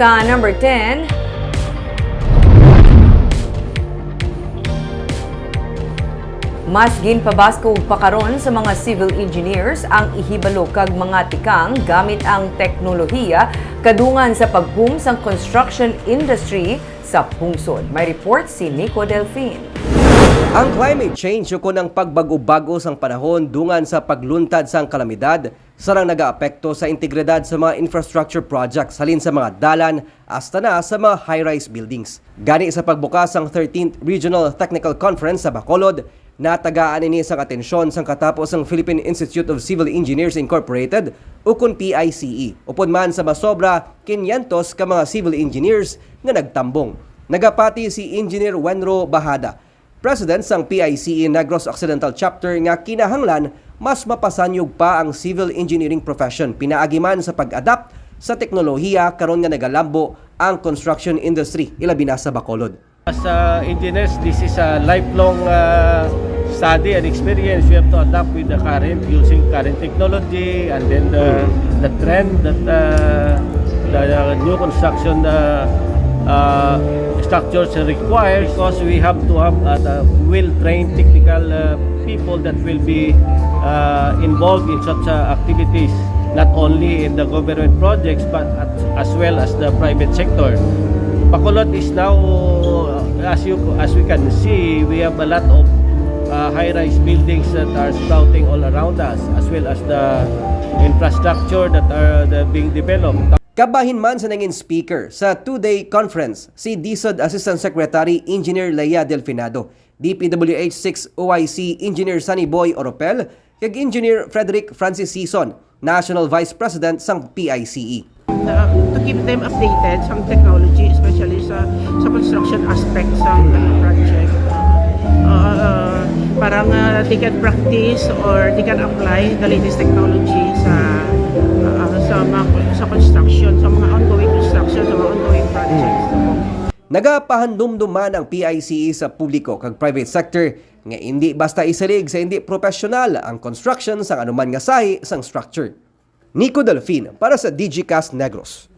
Sa number 10, Mas ginpabasko ug pakaron sa mga civil engineers ang ihibalo kag mga tikang gamit ang teknolohiya kadungan sa pag-boom sang construction industry sa pungsod. May report si Nico Delfin. Ang climate change o ang pagbago-bago sang panahon dungan sa pagluntad sang kalamidad sarang nagaapekto sa integridad sa mga infrastructure projects halin sa mga dalan hasta na sa mga high-rise buildings. Gani sa pagbukas ang 13th Regional Technical Conference sa Bacolod, natagaan ini sang atensyon sang katapos ang Philippine Institute of Civil Engineers Incorporated o kun PICE. Upod man sa masobra 500 ka mga civil engineers nga nagtambong. Nagapati si Engineer Wenro Bahada, President sang PICE Negros Occidental Chapter nga kinahanglan mas mapasanyog pa ang civil engineering profession pinaagi man sa pag-adapt sa teknolohiya karon nga nagalambo ang construction industry ilabi na sa Bacolod. As uh, engineers, this is a lifelong uh, study and experience. We have to adapt with the current, using current technology, and then the, the trend that uh, the, the new construction uh, uh, structures require. Because we have to have uh, well-trained technical uh, people that will be uh, involved in such uh, activities not only in the government projects but at, as well as the private sector. Bacolod is now, uh, as you as we can see, we have a lot of uh, high-rise buildings that are sprouting all around us, as well as the infrastructure that are the being developed. Kabahin man sa nangin speaker sa two-day conference si DSUD Assistant Secretary Engineer Leia Delfinado, DPWH 6 OIC Engineer Sunny Boy Oropel, kag Engineer Frederick Francis Season, National Vice President sang PICE. uh, to keep them updated sa technology, especially sa sa construction aspect sa ano, project. Uh, uh, parang uh, they can practice or they can apply the latest technology sa uh, sa mga, construction, sa mga ongoing construction, sa mga ongoing projects. Nagapahandumduman ang PICE sa publiko kag private sector nga hindi basta isalig sa hindi professional ang construction sang anuman nga sahi sang structure. Nico Delfin para sa DigiCast Negros.